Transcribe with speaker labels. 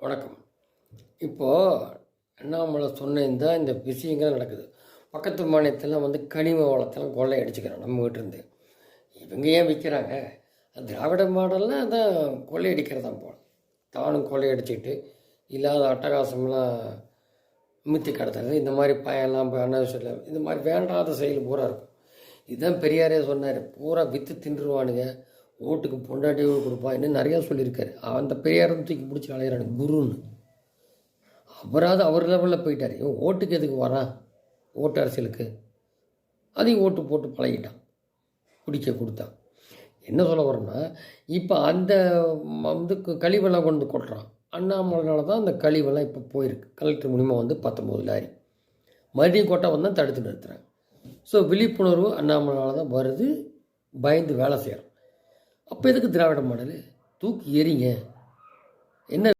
Speaker 1: வணக்கம். இப்போது அண்ணாமலை சொன்னது தான் இந்த விஷயங்கள் நடக்குது. பக்கத்து மாநிலத்தில் வந்து கனிம வளத்தெல்லாம் கொள்ளை அடிச்சுக்கிறான் நம்ம வீட்டிலேருந்து இவங்க ஏன் விற்கிறாங்க திராவிட மாடலில் அதான் கொள்ளையடிக்கிறதான் போல். தானும் கொள்ளையடிச்சிக்கிட்டு இல்லாத அட்டகாசம்லாம் மித்தி கடத்துறது இந்த மாதிரி பயம்லாம் அனாவசியம் இந்த மாதிரி வேண்டாத செயல் பூரா இருக்கும். இதுதான் பெரியாரே சொன்னார் பூரா விற்று தின்றுவானுங்க ஓட்டுக்கு பொண்டாட்டி கொடுப்பா இன்னும் நிறையா சொல்லியிருக்காரு. அந்த பெரியாரை தூக்கி பிடிச்சி அலையிறானு குருன்னு. அவராவது அவர் லெவலில் போயிட்டார். இவன் ஓட்டுக்கு எதுக்கு வரான் ஓட்டு அரசியலுக்கு. அதையும் ஓட்டு போட்டு பழகிட்டான். குடிக்க கொடுத்தான். என்ன சொல்ல வரேன்னா இப்போ அந்த வந்து க- கழிவெல்லாம் கொண்டு கொட்டுறான். அண்ணாமலைனால தான் அந்த கழிவெல்லாம் இப்போ போயிருக்கு. கலெக்டர் மூலிமா வந்து பத்தொம்போது லாரி. மறுபடியும் கொட்டை வந்தால் தடுத்து நிறுத்துறாங்க. ஸோ விழிப்புணர்வு அண்ணாமலைனால தான் வருது. பயந்து வேலை செய்கிறோம் அப்போ எதுக்கு திராவிட மாடல்? தூக்கி எறிங்க. என்ன